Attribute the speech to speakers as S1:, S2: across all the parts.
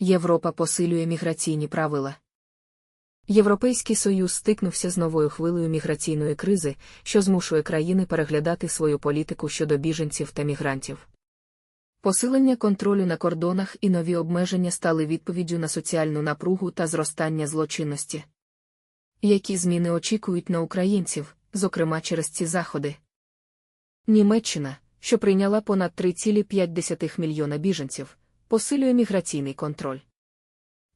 S1: Європа посилює міграційні правила. Європейський Союз стикнувся з новою хвилею міграційної кризи, що змушує країни переглядати свою політику щодо біженців та мігрантів. Посилення контролю на кордонах і нові обмеження стали відповіддю на соціальну напругу та зростання злочинності. Які зміни очікують на українців, зокрема через ці заходи? Німеччина, що прийняла понад 3,5 мільйона біженців, посилює міграційний контроль.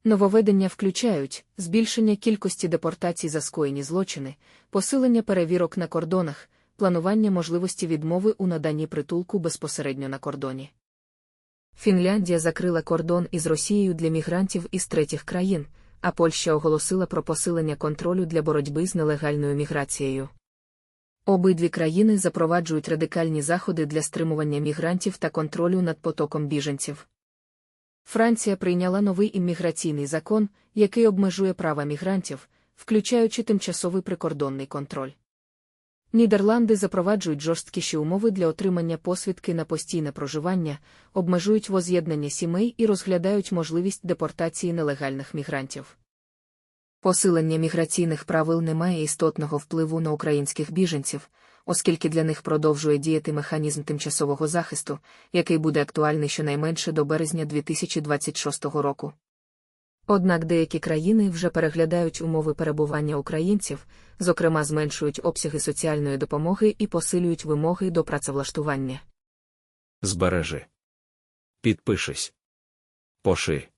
S1: Нововведення включають збільшення кількості депортацій за скоєні злочини, посилення перевірок на кордонах, планування можливості відмови у наданні притулку безпосередньо на кордоні. Фінляндія закрила кордон із Росією для мігрантів із третіх країн, а Польща оголосила про посилення контролю для боротьби з нелегальною міграцією. Обидві країни запроваджують радикальні заходи для стримування мігрантів та контролю над потоком біженців. Франція прийняла новий імміграційний закон, який обмежує права мігрантів, включаючи тимчасовий прикордонний контроль. Нідерланди запроваджують жорсткіші умови для отримання посвідки на постійне проживання, обмежують воз'єднання сімей і розглядають можливість депортації нелегальних мігрантів. Посилення міграційних правил не має істотного впливу на українських біженців, оскільки для них продовжує діяти механізм тимчасового захисту, який буде актуальний щонайменше до березня 2026 року. Однак деякі країни вже переглядають умови перебування українців, зокрема зменшують обсяги соціальної допомоги і посилюють вимоги до працевлаштування.
S2: Збережи. Підпишись. Поши.